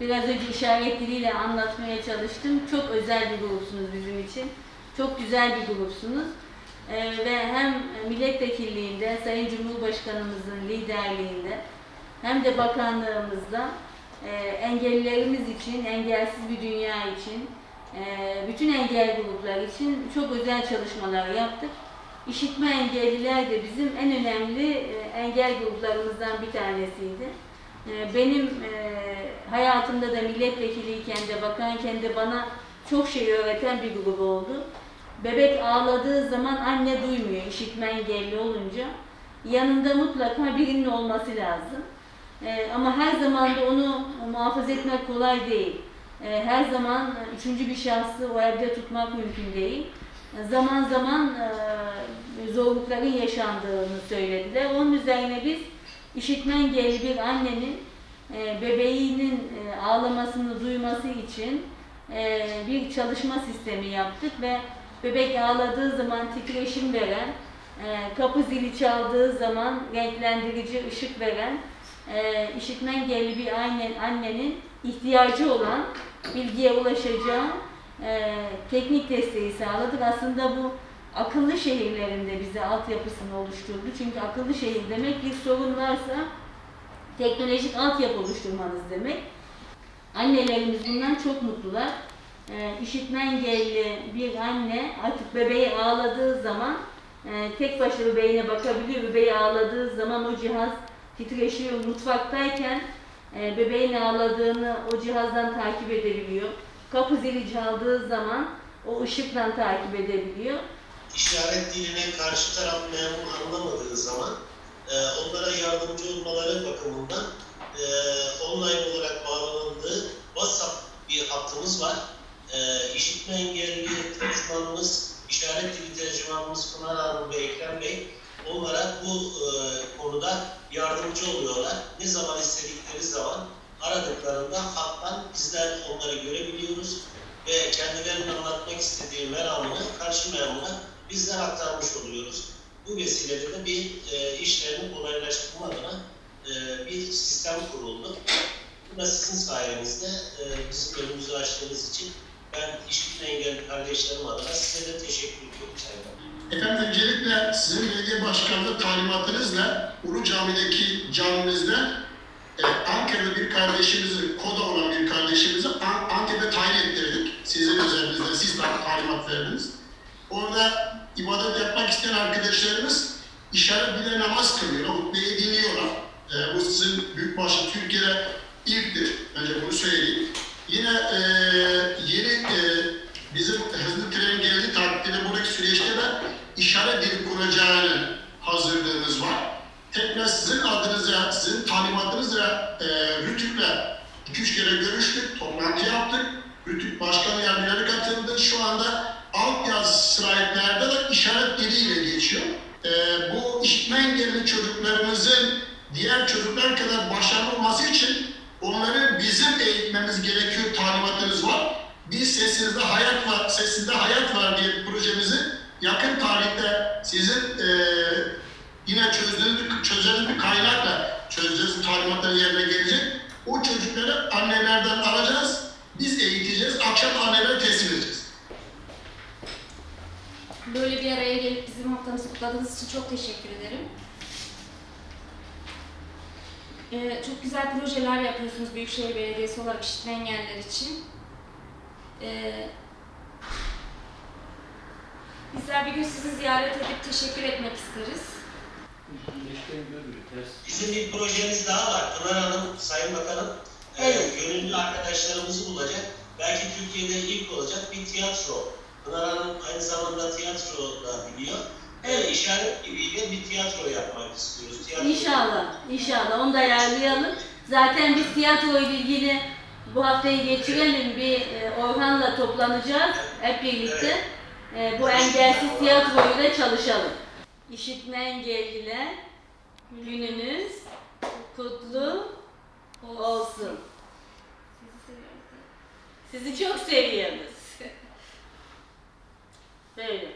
Biraz önce işaret diliyle anlatmaya çalıştım. Çok özel bir grupsunuz bizim için. Çok güzel bir grupsunuz. Ee, ve hem milletvekilliğinde, Sayın Cumhurbaşkanımızın liderliğinde hem de bakanlığımızda e, engellilerimiz için, engelsiz bir dünya için, e, bütün engel gruplar için çok özel çalışmalar yaptık. İşitme engelliler de bizim en önemli e, engel gruplarımızdan bir tanesiydi. E, Benim e, hayatımda da milletvekiliyken de bakanken de bana çok şey öğreten bir grup oldu. Bebek ağladığı zaman anne duymuyor işitme engelli olunca. Yanında mutlaka birinin olması lazım. E, ama her zaman da onu muhafaza etmek kolay değil. E, her zaman üçüncü bir şahsı o evde tutmak mümkün değil. Zaman zaman e, zorlukların yaşandığını söylediler. Onun üzerine biz işitme engelli bir annenin e, bebeğinin e, ağlamasını duyması için e, bir çalışma sistemi yaptık ve bebek ağladığı zaman titreşim veren, e, kapı zili çaldığı zaman renklendirici ışık veren, e, işitme engelli bir anne, annenin ihtiyacı olan bilgiye ulaşacağı e, teknik desteği sağladık. Aslında bu akıllı şehirlerinde bize altyapısını oluşturdu. Çünkü akıllı şehir demek bir sorun varsa teknolojik altyapı oluşturmanız demek. Annelerimiz bundan çok mutlular. Ee, işitme engelli bir anne artık bebeği ağladığı zaman e, tek başına bebeğine bakabiliyor. Bebeği ağladığı zaman o cihaz titreşiyor. Mutfaktayken e, bebeğin ağladığını o cihazdan takip edebiliyor. Kapı zili çaldığı zaman o ışıktan takip edebiliyor. İşaret dilini karşı taraf memnun anlamadığı zaman e, onlara yardımcı olmaları bakımından e, online olarak bağlanıldığı WhatsApp bir hattımız var. E, işitme engelli tercümanımız, işaret dili tercümanımız Pınar Hanım ve Ekrem Bey onlara bu e, konuda yardımcı oluyorlar. Ne zaman istedikleri zaman aradıklarında hattan bizler onları görebiliyoruz ve kendilerinin anlatmak istediği meramını karşı memura bizden aktarmış oluyoruz. Bu vesileyle de bir e, işlerini kolaylaştırma adına e, bir sistem kuruldu. Bu da sizin sayenizde e, bizim önümüzü açtığınız için ben işitme engelli kardeşlerim adına size de teşekkür ediyorum Sayın. Efendim öncelikle sizin belediye başkanlığı talimatınızla Ulu Cami'deki camimizde e, Ankara'da bir kardeşimizi, koda olan bir kardeşimizi An- Antep'e tayin ettirdik. Sizin üzerinizde, siz ta- talimat verdiniz. Orada ibadet yapmak isteyen arkadaşlarımız işaret bile namaz kılıyor, hutbeyi dinliyorlar. E, bu sizin büyükbaşı Türkiye'de ilktir. Önce bunu söyleyeyim. Yine e, yeni e, bizim hızlı tren geldi takdirde buradaki süreçte de işaret dili kuracağını hazırlığımız var. Tekrar sizin adınıza, sizin talimatınızla e, Rütük'le iki üç kere görüştük, toplantı yaptık. Rütük Başkan Yardımcıları katıldı. Şu anda altyazı slaytlarda da işaret diliyle geçiyor. E, bu işitme engelli çocuklarımızın diğer çocuklar kadar başarılı olması için onları bizim eğitmemiz gerekiyor talimatınız var. Biz sesinizde hayat var, sesinde hayat var diye projemizi yakın tarihte sizin yine çözdüğünüz bir, kaynakla çözeceğiz talimatları yerine gelecek. O çocukları annelerden alacağız, biz eğiteceğiz, akşam annelere teslim edeceğiz. Böyle bir araya gelip bizim haftamızı kutladığınız için çok teşekkür ederim. Ee, çok güzel projeler yapıyorsunuz Büyükşehir Belediyesi olarak işitme engelliler için. Ee, bizler bir gün sizi ziyaret edip teşekkür etmek isteriz. Bizim bir projemiz daha var. Pınar Hanım, Sayın Bakanım, e, Evet. gönüllü arkadaşlarımızı bulacak. Belki Türkiye'de ilk olacak bir tiyatro. Pınar Hanım aynı zamanda tiyatro da biliyor. Evet. E, işaret diliyle bir tiyatro yapmak istiyoruz. Tiyatro İnşallah, inşallah onu da ayarlayalım. Zaten biz tiyatro ile ilgili bu haftayı geçirelim. Bir e, Orhan'la toplanacağız hep birlikte. E, bu engelsiz tiyatroyla çalışalım. İşitme engelliler gününüz kutlu olsun. Sizi çok seviyoruz. Böyle.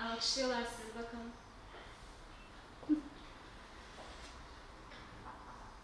Alkışlıyorlar sizi bakalım.